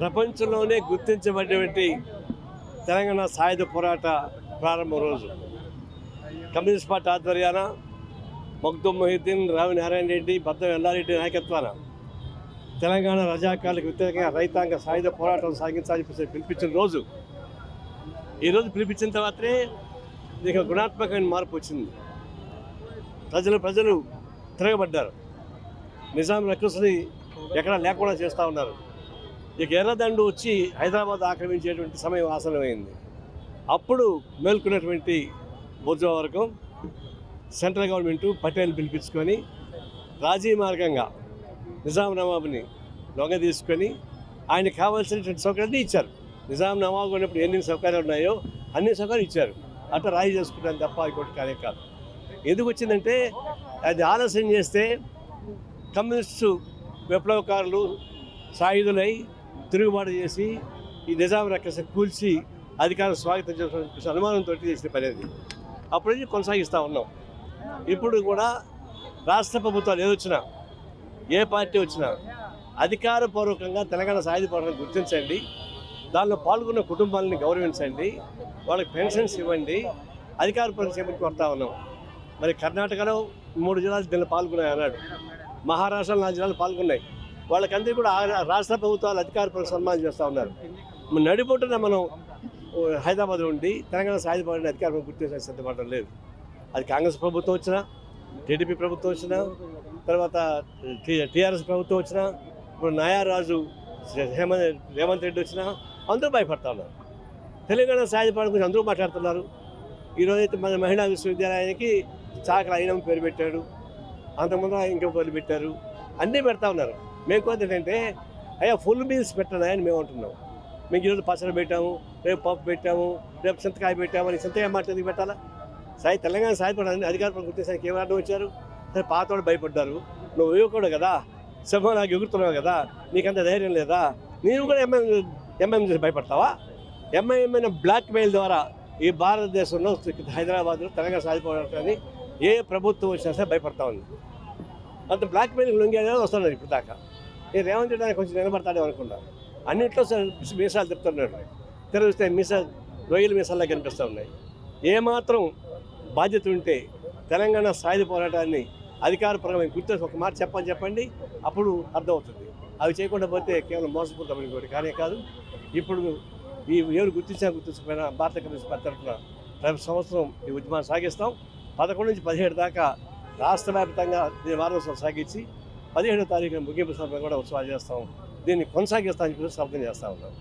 ప్రపంచంలోనే గుర్తించబడినటువంటి తెలంగాణ సాయుధ పోరాట ప్రారంభ రోజు. కమ్యూనిస్ట్ పార్టీ ఆధ్వర్యాన మగ్దుమ్ మొహిద్దీన్ రావి నారాయణ రెడ్డి బద్దం ఎల్లారెడ్డి నాయకత్వాన తెలంగాణ రజాకాలకు వ్యతిరేకంగా రైతాంగ సాయుధ పోరాటం సాగించాలని చెప్పేసి పిలిపించిన రోజు. ఈరోజు పిలిపించిన తర్వాతనే ఇక గుణాత్మకమైన మార్పు వచ్చింది. ప్రజలు ప్రజలు తిరగబడ్డారు. నిజాం రక్కసుని ఎక్కడా లేకుండా చేస్తూ ఉన్నారు. ఇక ఎర్రదండు వచ్చి హైదరాబాద్ ఆక్రమించేటువంటి సమయం ఆసనమైంది అప్పుడు మేల్కొన్నటువంటి బుర్జా వర్గం సెంట్రల్ గవర్నమెంట్ పటేల్ పిలిపించుకొని రాజీ మార్గంగా నిజాం నవాబుని లొంగ తీసుకొని ఆయన కావాల్సినటువంటి సౌకర్యాన్ని ఇచ్చారు. నిజాం నవాబు ఉన్నప్పుడు ఎన్ని సౌకర్యాలు ఉన్నాయో అన్ని సౌకర్యాలు ఇచ్చారు. అట్లా రాజీ చేసుకుంటాను తప్ప ఇంకోటి కార్య కాదు. ఎందుకు వచ్చిందంటే అది ఆలస్యం చేస్తే కమ్యూనిస్టు విప్లవకారులు సాయుధులై తిరుగుబాటు చేసి ఈ నిజాం రక్కస కూల్చి అధికారం స్వాగతం చేసిన అనుమానంతో చేసిన పని అది. అప్పటి నుంచి కొనసాగిస్తూ ఉన్నాం. ఇప్పుడు కూడా రాష్ట్ర ప్రభుత్వాలు ఏదొచ్చినా ఏ పార్టీ వచ్చినా అధికారపూర్వకంగా తెలంగాణ సాయుధ పోరాటం గుర్తించండి. దానిలో పాల్గొన్న కుటుంబాలని గౌరవించండి. వాళ్ళకి పెన్షన్స్ ఇవ్వండి. అధికారపూర్వక చేపట్టి కొడతా ఉన్నాం. మరి కర్ణాటకలో మూడు జిల్లాలు దీనిలో పాల్గొన్నాయి అన్నాడు మహారాష్ట్రలో నాలుగు జిల్లాలు పాల్గొన్నాయి. వాళ్ళకందరికీ కూడా రాష్ట్ర ప్రభుత్వాలు అధికార సన్మానం చేస్తూ ఉన్నారు. మరి మనం హైదరాబాద్ ఉండి తెలంగాణ సాయుధపడిన అధికారులు అధికారం గుర్తించే సిద్ధపడడం లేదు. అది కాంగ్రెస్ ప్రభుత్వం వచ్చినా టీడీపీ ప్రభుత్వం వచ్చినా తర్వాత టీఆర్ఎస్ ప్రభుత్వం వచ్చినా ఇప్పుడు నాయారాజు హేమంత్ రేవంత్ రెడ్డి వచ్చినా అందరూ భయపడతా ఉన్నారు. తెలంగాణ సాయుధ గురించి అందరూ మాట్లాడుతున్నారు. ఈరోజైతే మన మహిళా విశ్వవిద్యాలయానికి చాకల అయినం పేరు పెట్టాడు. అంతకుముందు ఇంకో పేరు పెట్టారు. అన్నీ పెడతా ఉన్నారు. మేము కోరిక ఏంటంటే అయ్యా ఫుల్ మీల్స్ పెట్టండి అని మేము అంటున్నాం. మేము ఈరోజు పచ్చడి పెట్టాము రేపు పప్పు పెట్టాము రేపు చింతకాయ పెట్టాము అని చింతకాయ మాట ఎందుకు పెట్టాలా? సాయి తెలంగాణ సాయపడాలని అధికారులు గుర్తించడానికి ఏం అర్థం వచ్చారు? సరే పాతోడు భయపడ్డారు. నువ్వు ఇవ్వకూడదు కదా సింహం నాకు ఎగురుతున్నావు కదా నీకంత ధైర్యం లేదా? నీవు కూడా ఎంఎం ఎంఎం చేసి భయపడతావా? ఎంఐఎంఐన బ్లాక్ మెయిల్ ద్వారా ఈ భారతదేశంలో హైదరాబాద్లో తెలంగాణ సాధిపోవడానికి ఏ ప్రభుత్వం వచ్చినా సరే భయపడతా ఉంది. అంత బ్లాక్ మెయిల్ లొంగేదే వస్తున్నారు ఇప్పుడు దాకా ఈ రేవంత్ రెడ్డి కొంచెం నిలబడతాడు అనుకున్నా అన్నింటిలో మీసాలు తిప్పుతున్నాడు. తెరిస్తే మీసా రొయ్యల మీసాల్లో కనిపిస్తూ ఉన్నాయి. ఏమాత్రం బాధ్యత ఉంటే తెలంగాణ సాయుధ పోరాటాన్ని అధికారపరమైన గుర్తు ఒక మాట చెప్పని చెప్పండి అప్పుడు అర్థమవుతుంది. అవి చేయకుండా పోతే కేవలం మోసపోతామని ఇంకోటి కానీ కాదు. ఇప్పుడు ఈ ఎవరు గుర్తించినా గుర్తించకపోయినా భారత కమ్యూనిస్ట్ పార్టీ తరఫున ప్రతి సంవత్సరం ఈ ఉద్యమాన్ని సాగిస్తాం. పదకొండు నుంచి పదిహేడు దాకా రాష్ట్ర వ్యాప్తంగా దీని వారోత్సవం సాగించి పదిహేడో తారీఖున ముగింపు సభ కూడా ఉత్సవాలు చేస్తాం. దీన్ని కొనసాగిస్తామని చెప్పి సభకం చేస్తూ ఉన్నాం.